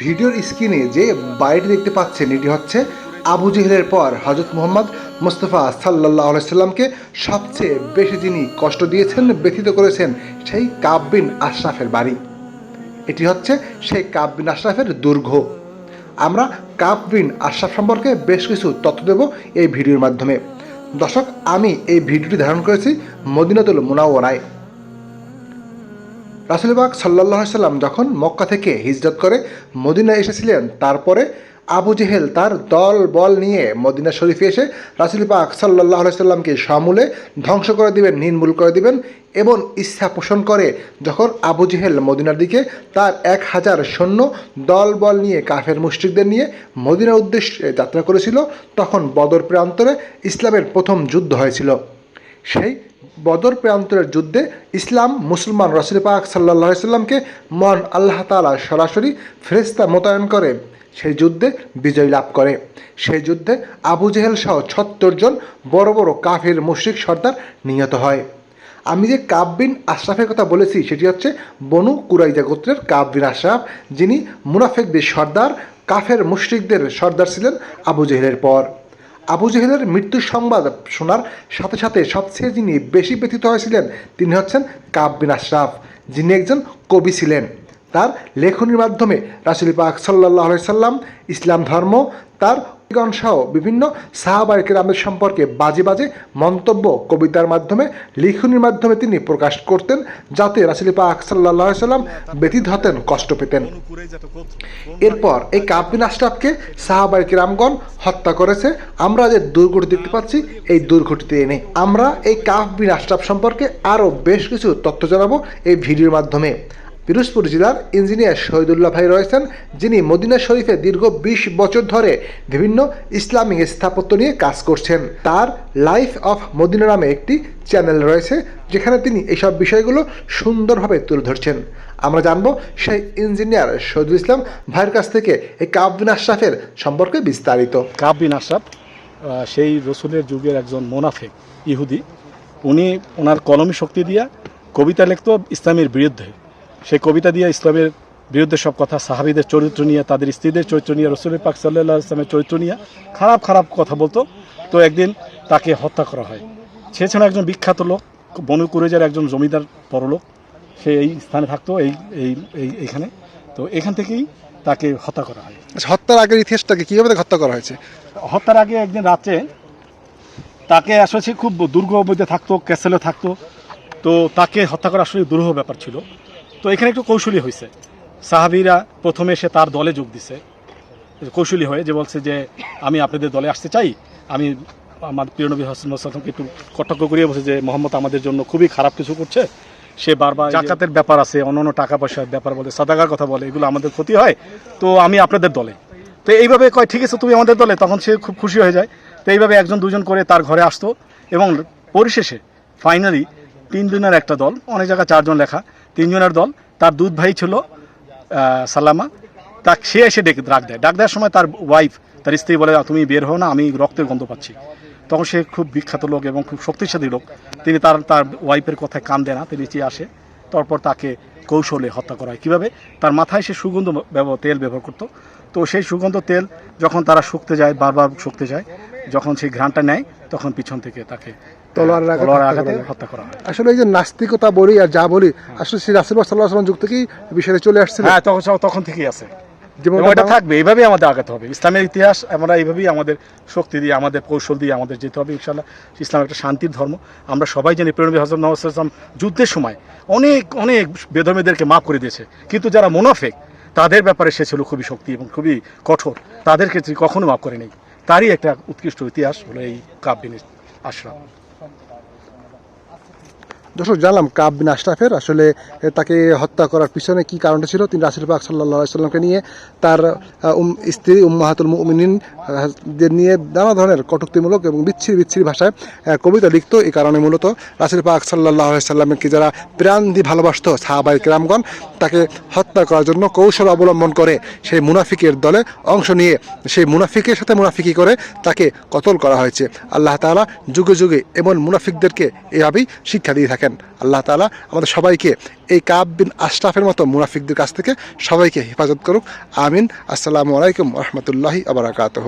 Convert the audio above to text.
ভিডিওর স্ক্রিনে যে বাড়িটি দেখতে পাচ্ছেন, এটি হচ্ছে আবু জেহেলের পর হজরত মোহাম্মদ মুস্তফা সাল্লাহ সাল্লামকে সবচেয়ে বেশি যিনি কষ্ট দিয়েছেন, ব্যথিত করেছেন, সেই কাব বিন আশরাফের বাড়ি। এটি হচ্ছে সেই কাব বিন আশরাফের দুর্গ। আমরা কাব বিন আশরাফ সম্পর্কে বেশ কিছু তথ্য দেব এই ভিডিওর মাধ্যমে। দর্শক, আমি এই ভিডিওটি ধারণ করেছি মদিনাতুল মুনাওয়ারায়। রাসুলবাগ সাল্লাহ সাল্লাম যখন মক্কা থেকে হিজরত করে মদিনা এসেছিলেন, তারপরে আবু জেহেল তার দল বল নিয়ে মদিনা শরীফে এসে রাসুল পাক সাল্লাহ সাল্লামকে সমূলে ধ্বংস করে দিবেন, নির্মূল করে দিবেন এবং ইচ্ছা পোষণ করে যখন আবু জেহেল মদিনার দিকে তার এক হাজার সৈন্য দল বল নিয়ে কাফের মুশ্রিকদের নিয়ে মদিনার উদ্দেশ্যে যাত্রা করেছিল, তখন বদর প্রান্তরে ইসলামের প্রথম যুদ্ধ হয়েছিল। সেই বদর প্রান্তরের যুদ্ধে ইসলাম মুসলমান রসুল পাক সাল্লাহ সাল্লামকে মন আল্লাহ তালা সরাসরি ফেরেস্তা মোতায়েন করে। সেই যুদ্ধে বিজয় লাভ করে। সেই যুদ্ধে আবু জেহেল সহ ছত্তর জন বড় বড় কাফের মুশ্রিক সর্দার নিহত হয়। আমি যে কাব বিন আশরাফের কথা বলেছি, সেটি হচ্ছে বনু কুরাইজা গোত্রের কাব বিন আশরাফ, যিনি মুনাফেকদের সর্দার, কাফের মুশ্রিকদের সর্দার ছিলেন আবু জেহেলের পর। আবু জেহেলের মৃত্যু সংবাদ শোনার সাথে সাথে সবচেয়ে যিনি বেশি ব্যথিত হয়েছিলেন, তিনি হচ্ছেন কাব আশরাফ, যিনি একজন কবি ছিলেন। তার লেখনীর মাধ্যমে রাসুল পাক সাল্লাহ সাল্লাম ইসলাম ধর্ম, তার সহ বিভিন্ন সাহাবাই কেরামের সম্পর্কে বাজে বাজে মন্তব্য কবিতার মাধ্যমে, লিখনির মাধ্যমে তিনি প্রকাশ করতেন যাতে রাসুল পাক সাল্লাহ সাল্লাম ব্যতীত হতেন, কষ্ট পেতেন। এরপর এই কাবিন আশরাফকে সাহাবাই কিরামগণ হত্যা করেছে। আমরা যে দুর্ঘটি দেখতে পাচ্ছি, এই দুর্ঘটিতে এনে আমরা এই কাফ বিন আশরাফ সম্পর্কে আরও বেশ কিছু তথ্য জানাব এই ভিডিওর মাধ্যমে। পিরোজপুর জেলার ইঞ্জিনিয়ার শহীদুল্লাহ ভাই রয়েছেন, যিনি মদিনা শরীফে দীর্ঘ বিশ বছর ধরে বিভিন্ন ইসলামিক স্থাপত্য নিয়ে কাজ করছেন। তার লাইফ অফ মদিনা নামে একটি চ্যানেল রয়েছে, যেখানে তিনি এইসব বিষয়গুলো সুন্দরভাবে তুলে ধরছেন। আমরা জানব সেই ইঞ্জিনিয়ার শহীদুল ইসলাম ভাইয়ের কাছ থেকে এই কাবিন আশরাফের সম্পর্কে বিস্তারিত। কাব বিন আশরাফ সেই রসুলের যুগের একজন মোনাফেক ইহুদি। উনি ওনার কলমী শক্তি দিয়া কবিতা লিখত ইসলামের বিরুদ্ধে। সেই কবিতা দিয়ে ইসলামের বিরুদ্ধে সব কথা সাহাবিদের চরিত্র নিয়ে তাদের স্ত্রীদের চরিত্র নিয়ে রসুলের পাক সাল্লাহ ইসলামের চরিত্র নিয়ে খারাপ খারাপ কথা বলতো। তো একদিন তাকে হত্যা করা হয়। সে ছিল একজন বিখ্যাত লোক বনু কুরেজার একজন জমিদার পরলোক। সে এই স্থানে থাকতো এই এই এই- এইখানে। তো এখান থেকেই তাকে হত্যা করা হয়। আচ্ছা, হত্যার আগের ইতিহাসটাকে কীভাবে হত্যা করা হয়েছে? হত্যার আগে একদিন রাতে তাকে আসলে খুব দুর্গ মধ্যে থাকতো ক্যাসেলে থাকতো। তো তাকে হত্যা করা আসলে দুরূহ ব্যাপার ছিল। তো এখানে একটু কৌশলী হয়েছে। সাহাবিরা প্রথমে সে তার দলে যোগ দিছে। কৌশলী হয়ে যে বলছে যে, আমি আপনাদের দলে আসতে চাই। আমি আমার প্রিয় নবী হাসান একটু কটাক্ষ করিয়ে বলছে যে, মোহাম্মদ আমাদের জন্য খুবই খারাপ কিছু করছে। সে বারবার জাকাতের ব্যাপার আছে অন্য টাকা পয়সার ব্যাপার বলে, সাদাকার কথা বলে, এগুলো আমাদের ক্ষতি হয়। তো আমি আপনাদের দলে। তো এইভাবে কয়, ঠিক আছে, তুমি আমাদের দলে। তখন সে খুব খুশি হয়ে যায়। তো এইভাবে একজন, দুজন করে তার ঘরে আসতো এবং পরিশেষে ফাইনালি তিন দিনের একটা দল, অনেক জায়গায় চারজন লেখা। তিনজনের দল, তার দুধ ভাই ছিল সালামা। তা সে এসে ডেকে ডাক দেয়। ডাক দেওয়ার সময় তার ওয়াইফ তার স্ত্রী বলে তুমি বের হও না, আমি রক্তের গন্ধ পাচ্ছি। তখন সে খুব বিখ্যাত লোক এবং খুব শক্তিশালী লোক। তিনি তার তার ওয়াইফের কথায় কান দেয় না, তিনি নিচে আসে। তারপর তাকে কৌশলে হত্যা করা হয়। কীভাবে? তার মাথায় সে সুগন্ধ ব্যবহার তেল ব্যবহার করতো। তো সেই সুগন্ধ তেল যখন তারা শুকতে যায়, বারবার শুকতে যায়, যখন সেই ঘ্রাণটা নেয়, তখন পিছন থেকে তাকে তলোয়ারের আঘাতে হত্যা করা হয়। হয় আসলে এই যে নাস্তিকতা বলি আর যা বলি আসলে শ্রী রাসুল্লাহ সাল্লাহ যুগ থেকেই বিষয়টা চলে আসছিল? হ্যাঁ তখন তখন থেকেই আছে। যেমন এটা থাকবে এইভাবেই আমাদের আগাতে হবে। ইসলামের ইতিহাস আমরা এইভাবেই আমাদের শক্তি দিয়ে আমাদের কৌশল দিয়ে আমাদের যেতে হবে ইনশাল্লাহ ইসলাম একটা শান্তির ধর্ম। আমরা সবাই জানি প্রেরণবী হজরত মোহাম্মদ যুদ্ধের সময় অনেক অনেক বেধর্মীদেরকে মাফ করে দিয়েছে। কিন্তু যারা মোনাফেক তাদের ব্যাপারে সে ছিল খুবই শক্তি এবং খুবই কঠোর। তাদেরকে কখনো মাফ করে নেই তারই একটা উৎকৃষ্ট ইতিহাস হলো এই কাব্যিনী আশ্রম দর্শক, জানলাম কাব বিন আশরাফের। আসলে তাকে হত্যা করার পিছনে কি কারণটা ছিল? তিনি রাসুল পাক সাল্লাহ সাল্লামকে নিয়ে তার স্ত্রী উম্মাহাতুল মুমিনিন নিয়ে নানা ধরনের কটুক্তিমূলক এবং বিচ্ছিরি বিচ্ছিরি ভাষায় কবিতা লিখত। এই কারণে মূলত রাসুল পাক সাল্লাহ সাল্লামকে যারা প্রাণ দিয়ে ভালোবাসত সাহাবাই কেরামগণ, তাকে হত্যা করার জন্য কৌশল অবলম্বন করে সেই মুনাফিকের দলে অংশ নিয়ে, সেই মুনাফিকের সাথে মুনাফিকি করে তাকে কতল করা হয়েছে। আল্লাহ তালা যুগে যুগে এমন মুনাফিকদেরকে এভাবেই শিক্ষা দিয়ে থাকেন। থাকেন আল্লাহ তালা আমাদের সবাইকে এই কাব বিন আশরাফের মতো মুনাফিকদের কাছ থেকে সবাইকে হেফাজত করুক। আমিন। আসসালামু আলাইকুম রহমতুল্লাহি আবরাকাতহ